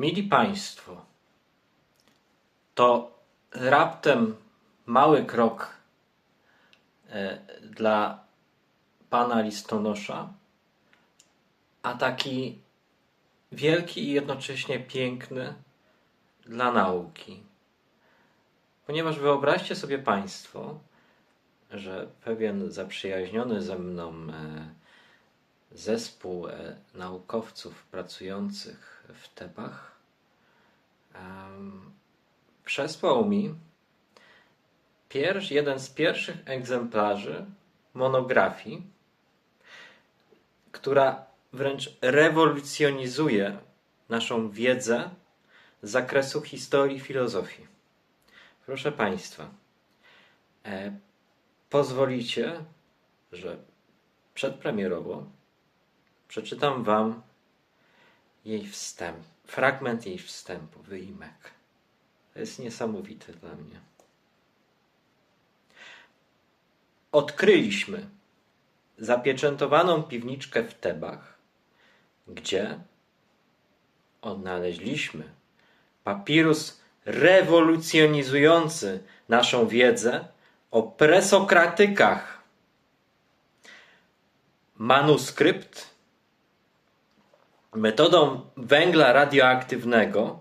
Mili Państwo, to raptem mały krok e, dla pana listonosza, a taki wielki i jednocześnie piękny dla nauki. Ponieważ wyobraźcie sobie Państwo, że pewien zaprzyjaźniony ze mną e, zespół e, naukowców pracujących w Tebach przesłał mi pierwszy, jeden z pierwszych egzemplarzy monografii, która wręcz rewolucjonizuje naszą wiedzę z zakresu historii filozofii. Proszę Państwa, e, pozwolicie, że przedpremierowo przeczytam Wam jej wstęp, fragment jej wstępu, wyimek. To jest niesamowite dla mnie. Odkryliśmy zapieczętowaną piwniczkę w Tebach, gdzie odnaleźliśmy papirus rewolucjonizujący naszą wiedzę o presokratykach. Manuskrypt metodą węgla radioaktywnego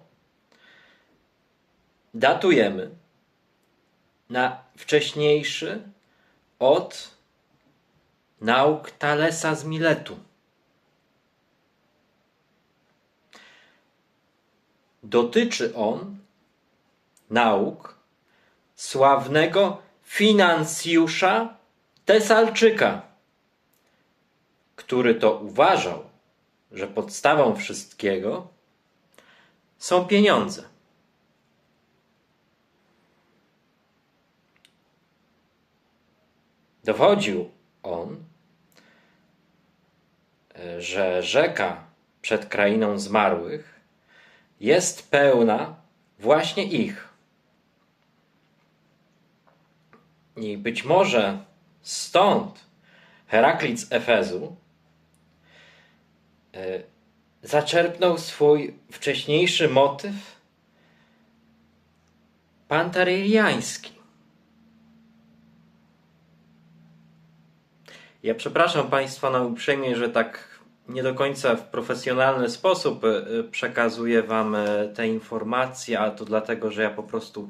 datujemy na wcześniejszy od nauk Thalesa z Miletu. Dotyczy on nauk sławnego finansjusza Tesalczyka, który to uważał, że podstawą wszystkiego są pieniądze. Dowodził on, że rzeka przed krainą zmarłych jest pełna właśnie ich. I być może stąd Heraklit z Efezu zaczerpnął swój wcześniejszy motyw pantaryliański. Ja przepraszam Państwa na uprzejmie, że tak nie do końca w profesjonalny sposób e, przekazuję Wam e, te informacje, ale to dlatego, że ja po prostu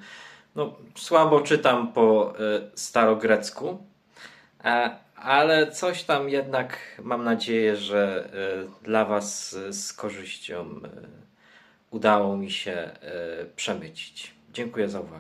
no, słabo czytam po e, starogrecku, E, ale coś tam jednak mam nadzieję, że e, dla Was z korzyścią e, udało mi się e, przemycić. Dziękuję za uwagę.